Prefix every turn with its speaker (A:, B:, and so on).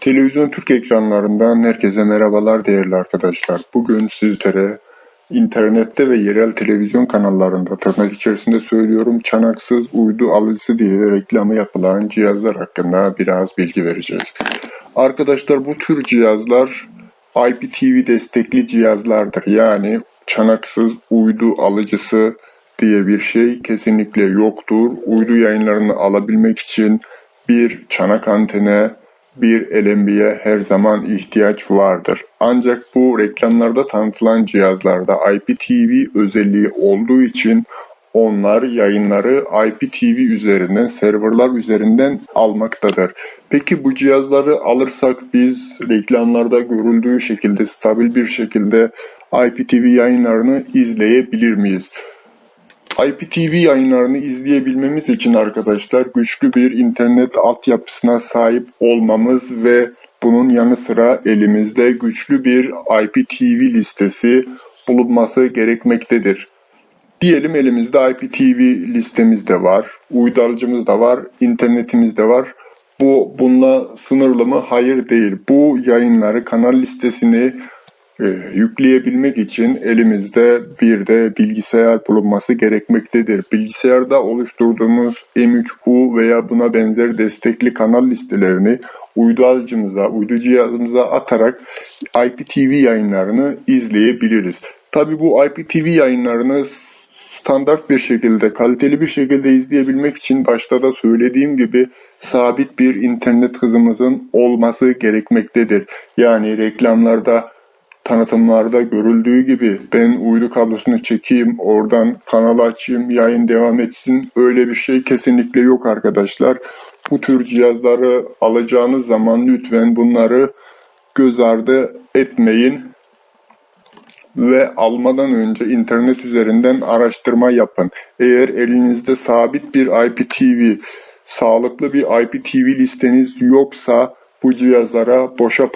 A: Televizyon Türk ekranlarından herkese merhabalar değerli arkadaşlar. Bugün sizlere internette ve yerel televizyon kanallarında tırnak içerisinde söylüyorum çanaksız uydu alıcısı diye reklamı yapılan cihazlar hakkında biraz bilgi vereceğiz. Arkadaşlar bu tür cihazlar IPTV destekli cihazlardır. Yani çanaksız uydu alıcısı diye bir şey kesinlikle yoktur. Uydu yayınlarını alabilmek için bir çanak antene, bir LNB'ye her zaman ihtiyaç vardır. Ancak bu reklamlarda tanıtılan cihazlarda IPTV özelliği olduğu için onlar yayınları IPTV üzerinden, serverlar üzerinden almaktadır. Peki bu cihazları alırsak biz reklamlarda görüldüğü şekilde stabil bir şekilde IPTV yayınlarını izleyebilir miyiz? IPTV yayınlarını izleyebilmemiz için arkadaşlar güçlü bir internet altyapısına sahip olmamız ve bunun yanı sıra elimizde güçlü bir IPTV listesi bulunması gerekmektedir. Diyelim elimizde IPTV listemiz de var, uydu alıcımız da var, internetimiz de var. Bu bununla sınırlı mı? Hayır değil. Bu yayınları, kanal listesini e, yükleyebilmek için elimizde bir de bilgisayar bulunması gerekmektedir. Bilgisayarda oluşturduğumuz M3U veya buna benzer destekli kanal listelerini uydu alıcımıza, uydu cihazımıza atarak IPTV yayınlarını izleyebiliriz. Tabi bu IPTV yayınlarını standart bir şekilde, kaliteli bir şekilde izleyebilmek için başta da söylediğim gibi sabit bir internet hızımızın olması gerekmektedir. Yani reklamlarda tanıtımlarda görüldüğü gibi ben uydu kablosunu çekeyim, oradan kanal açayım, yayın devam etsin. Öyle bir şey kesinlikle yok arkadaşlar. Bu tür cihazları alacağınız zaman lütfen bunları göz ardı etmeyin ve almadan önce internet üzerinden araştırma yapın. Eğer elinizde sabit bir IPTV, sağlıklı bir IPTV listeniz yoksa bu cihazlara boşa